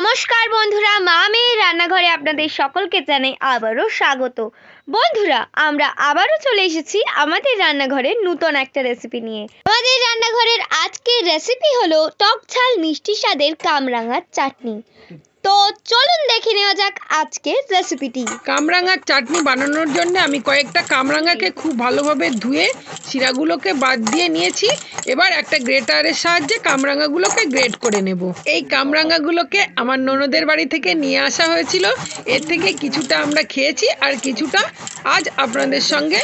নমস্কার বন্ধুরা, মা মেয়ের রান্নাঘরে আপনাদের সকলকে জানাই আবারও স্বাগত। বন্ধুরা, আমরা আবারও চলে এসেছি আমাদের রান্নাঘরের নতুন একটা রেসিপি নিয়ে। আমাদের রান্নাঘরের আজকের রেসিপি হলো টক ঝাল মিষ্টি স্বাদের কামরাঙার চাটনি। তো চলুন দেখে নেওয়া যাক আজকে রেসিপিটি কামরাঙার চাটনি বানানোর জন্য আমি কয়েকটা কামরাঙাকে খুব ভালোভাবে ধুয়ে শিরাগুলোকে বাদ দিয়ে নিয়েছি। এবার একটা গ্রেটারের সাহায্যে কামরাঙাগুলোকে গ্রেট করে নেব। এই কামরাঙাগুলোকে আমার ননদের বাড়ি থেকে নিয়ে আসা হয়েছিল। এর থেকে কিছুটা আমরা খেয়েছি আর কিছুটা আজ আপনাদের সঙ্গে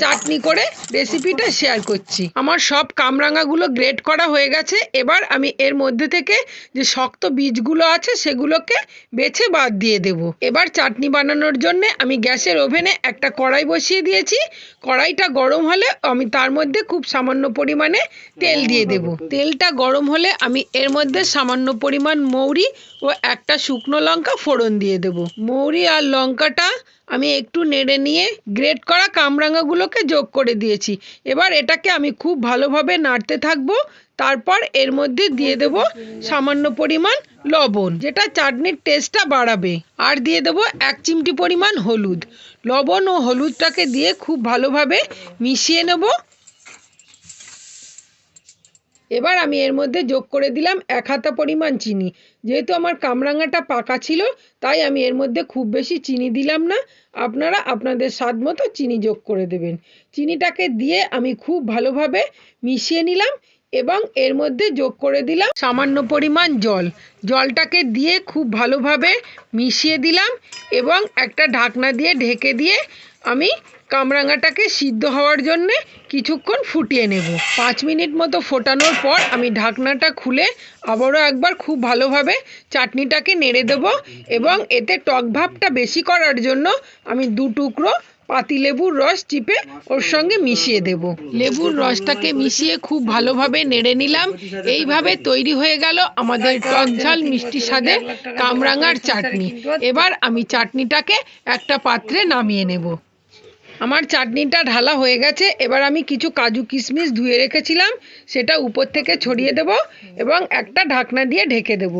চাটনি করে রেসিপিটা শেয়ার করছি। আমার সব কামরাঙাগুলো গ্রেট করা হয়ে গেছে। এবার আমি এর মধ্যে থেকে যে শক্ত বীজগুলো আছে সেগুলোকে বেছে বাদ দিয়ে দেব। এবার চাটনি বানানোর জন্য আমি গ্যাসের ওভেনে একটা কড়াই বসিয়ে দিয়েছি। কড়াইটা গরম হলে আমি তার মধ্যে খুব সামান্য পরিমাণে তেল দিয়ে দেব। তেলটা গরম হলে আমি এর মধ্যে সামান্য পরিমাণ মৌরি ও একটা শুকনো লঙ্কা ফোড়ন দিয়ে দেব। মৌরি আর লঙ্কাটা আমি একটু নেড়ে নিয়ে গ্রেট করা কামরাঙাগুলোকে যোগ করে দিয়েছি। এবার এটাকে আমি খুব ভালোভাবে নাড়তে থাকব, তারপর এর মধ্যে দিয়ে দেব সামান্য পরিমাণ লবণ, যেটা চাটনির টেস্টটা বাড়াবে। আর দিয়ে দেব এক চিমটি পরিমাণ হলুদ। লবণ ও হলুদটাকে দিয়ে খুব ভালোভাবে মিশিয়ে নেব। এবার আমি এর মধ্যে যোগ করে দিলাম এক হাতা পরিমাণ চিনি। যেহেতু আমার কামরাঙাটা পাকা ছিল, তাই আমি এর মধ্যে খুব বেশি চিনি দিলাম না। আপনারা আপনাদের স্বাদ মতো চিনি যোগ করে দেবেন। চিনিটাকে দিয়ে আমি খুব ভালোভাবে মিশিয়ে নিলাম। এবং এর মধ্যে যোগ করে দিলাম সামান্য পরিমাণ জল। জলটাকে দিয়ে খুব ভালোভাবে মিশিয়ে দিলাম এবং একটা ঢাকনা দিয়ে ঢেকে দিয়ে আমি কামরাঙাটাকে সিদ্ধ হওয়ার জন্যে কিছুক্ষণ ফুটিয়ে নেব। পাঁচ মিনিট মতো ফোটানোর পর আমি ঢাকনাটা খুলে আবারও একবার খুব ভালোভাবে চাটনিটাকে নেড়ে দেবো এবং এতে টক ভাবটা বেশি করার জন্য আমি দু টুকরো পাতিলেবুর রস চিপে ওর সঙ্গে মিশিয়ে দেব। লেবুর রসটাকে মিশিয়ে খুব ভালোভাবে নেড়ে নিলাম। এইভাবে তৈরি হয়ে গেল আমাদের টকঝাল মিষ্টি স্বাদের কামরাঙার চাটনি। এবার আমি চাটনিটাকে একটা পাত্রে নামিয়ে নেব। আমার চাটনিটা ঢালা হয়ে গেছে, এবার আমি কিছু কাজু কিশমিশ ধুয়ে রেখেছিলাম, সেটা উপর থেকে ছড়িয়ে দেব এবং একটা ঢাকনা দিয়ে ঢেকে দেব।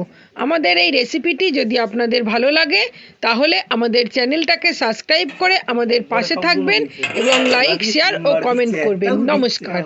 আমাদের এই রেসিপিটি যদি আপনাদের ভালো লাগে, তাহলে আমাদের চ্যানেলটাকে সাবস্ক্রাইব করে আমাদের পাশে থাকবেন এবং লাইক শেয়ার ও কমেন্ট করবেন। নমস্কার।